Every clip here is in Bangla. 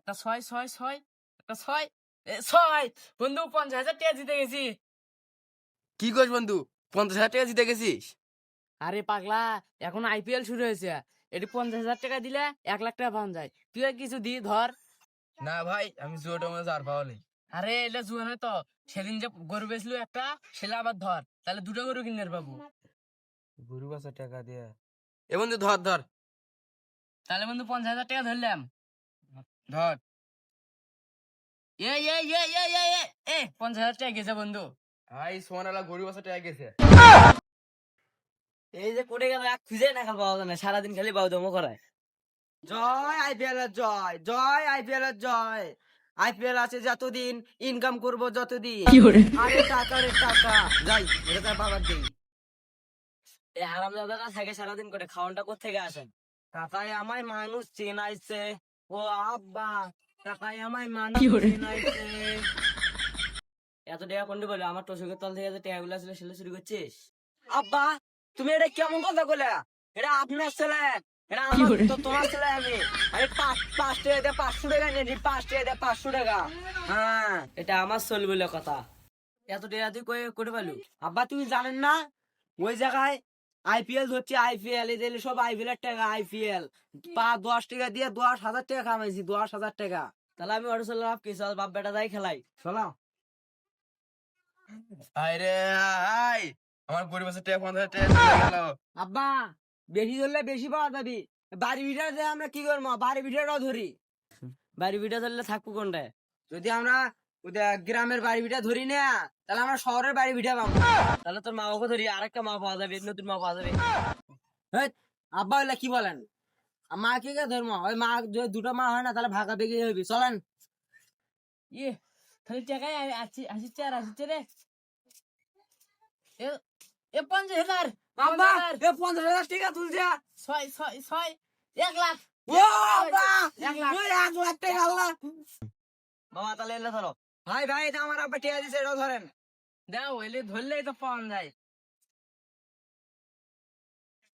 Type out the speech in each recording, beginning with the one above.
একটা ছয় ছয় ছয় একটা ছয় এ, ছয়। বন্ধু পঞ্চাশ হাজার টাকা জিতে গেছি। কি করিস বন্ধু? পঞ্চাশ হাজার টাকা জিতে গেছিস? আরে পাগলা এখন আইপিএল শুরু হয়েছে। এটি পঞ্চাশ হাজার টাকা দিলে এক লাখ টাকা পাওয়া যায়। তুই কিছু দি ধর। না ভাই আমি জুয়োটা মধ্যে আর পাওয়া নেই। আরে এলে জুয়া নয় তো। সেদিন যে গরু বেচলো একটা সেটা আবার ধর। তাহলে দুটো গরু কিনে পাবো। গরু বাসা টাকা দিয়ে। এ বন্ধু ধর ধর। তাহলে বন্ধু পঞ্চাশ হাজার টাকা ধরলাম। ধর। এ এ এ এ এ এ এ পঞ্চাশ হাজার টাকা গেছে বন্ধু। ভাই সোনালা গরু বাসা টাকা গেছে। এই যে কোটে গেল এক খুঁজে না পাওয়া যায় না সারাদিন খালি বাউ দমো করায়। জয় আইপিএল এর জয় জয় আইপিএল এর জয়। আইপিএল আছে যতদিন ইনকাম করব যতদিন। আরে টাকা রে টাকা। যাই এটা তার বাবার দিন এই হারাম দাদাটা থাকে সারাদিন করে খাওয়ানটা কোথেকে আসেন আমায় মানুষ চেনাইছে। ও আব্বা টাকায় আমায় মানুষ এত টাকা কোনটি বলে আমার টসকের তল থেকে যে টাকাগুলো ছিল সেগুলো চুরি করছিস? আব্বা তুমি এটা কেমন কথা বলে এটা আপনার ছেলে। এটা আমার তো তোমার ছেলে আমি। পাঁচ পাঁচ টাকা দিয়ে পাঁচশো টাকা নিয়ে পাঁচ টাকা দিয়ে পাঁচশো টাকা। হ্যাঁ এটা আমার চল বলে কথা। এত টাকা তুই কই করে পেলু আব্বা তুমি জানেন না? ওই জায়গায় আইপিএল ধরছে আইপিএল এদের সব আইপিএল এর টাকা আইপিএল পা দশ টাকা দিয়ে দশ হাজার টাকা কামাইছি দশ হাজার টাকা। তাহলে আমি অটো চলে লাভ কি চল বাপ বেটা যাই খেলাই। চলো আরে আই আমার গরু বাসা টাকা পঞ্চাশ টাকা আব্বা বেশি ধরলে বেশি পাওয়া যাবি। বাড়ি দিয়ে আমরা কি করব? বাড়ি ভিটারটাও ধরি। বাড়ি বিটা ধরলে থাকব কোনটায়? যদি আমরা ওদের গ্রামের বাড়ি ভিটা ধরি না তাহলে আমরা শহরের বাড়ি ভিটা পাবো। তাহলে তোর মা বাবা ধরি আরেকটা মা পাওয়া যাবে নতুন মা পাওয়া যাবে। আব্বা ওইলা কি বলেন? মা কে কে ধর্ম? ওই মা যদি দুটো মা হয় না তাহলে ভাগা বেগে হবি চলেন। ইয়ে খালি টাকায় আসি আসিচ্ছে আর আসিচ্ছে রে। এ- পঞ্চাশ হাজার। আব্বা হাজার, এ পঞ্চাশ হাজার টাকা তুলছে। ছয় ছয় ছয় এক লাখ। ও আব্বা এক লাখ। এক লাখ টাকা আল্লাহ। বাবা তাহলে এলে ধরো। ভাই ভাই এটা আমার আব্বা টাকা দিছে এটাও ধরেন। দাও এলে ধরলেই তো পাওয়া যায়।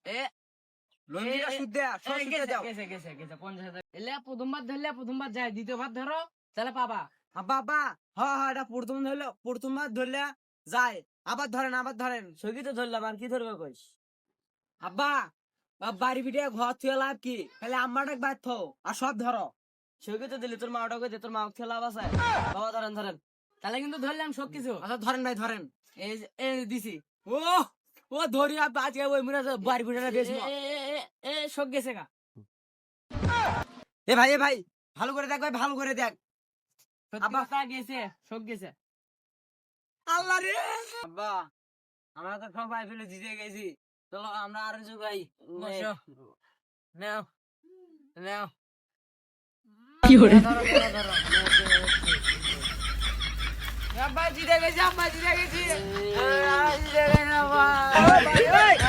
এ লঙ্গিটা দেয়া সব এই দাও। গেছে, গেছে, গেছে, পঞ্চাশ হাজার। এলে প্রথমবার ধরলে প্রথমবার যায় দ্বিতীয়বার ধরো তাহলে পাবা। আব্বা আব্বা হ্যাঁ হ্যাঁ এটা প্রথম ধরলে প্রথমবার ধরলে যায়। আবার ধরেন আবার ধরেন সবই তো ধরলাম আর কি ধরবে কইস? আব্বা বাড়ি পিঠে ঘর থুয়ে লাভ কি? তাহলে আম্মাটা বাদ থো আর সব ধরো। সবই তো দিলি তোর মা ওটা কইতে তোর মা খেলা লাভ আছে বাবা ধরেন ধরেন। তাহলে কিন্তু ধরলাম সব কিছু। আচ্ছা ধরেন ভাই ধরেন। এই এই দিছি। ও ও ধরি আর আজকে ওই আছে বাড়ি পিঠে বেশ এ- এ- এ- এ- এ সব গেছে গা। এ ভাই এ ভাই ভালো করে দেখ ভাই ভালো করে দেখ। আব্বা। কথা গেছে সব গেছে। আল্লাহ রে! আব্বা আমরা তো সব ফেলে জিতে গেছি। চলো আমরা আর যোগাই নাও নাও। আব্বা জিতে গেছি আব্বা জিতে গেছি জিতে গেছি আব্বা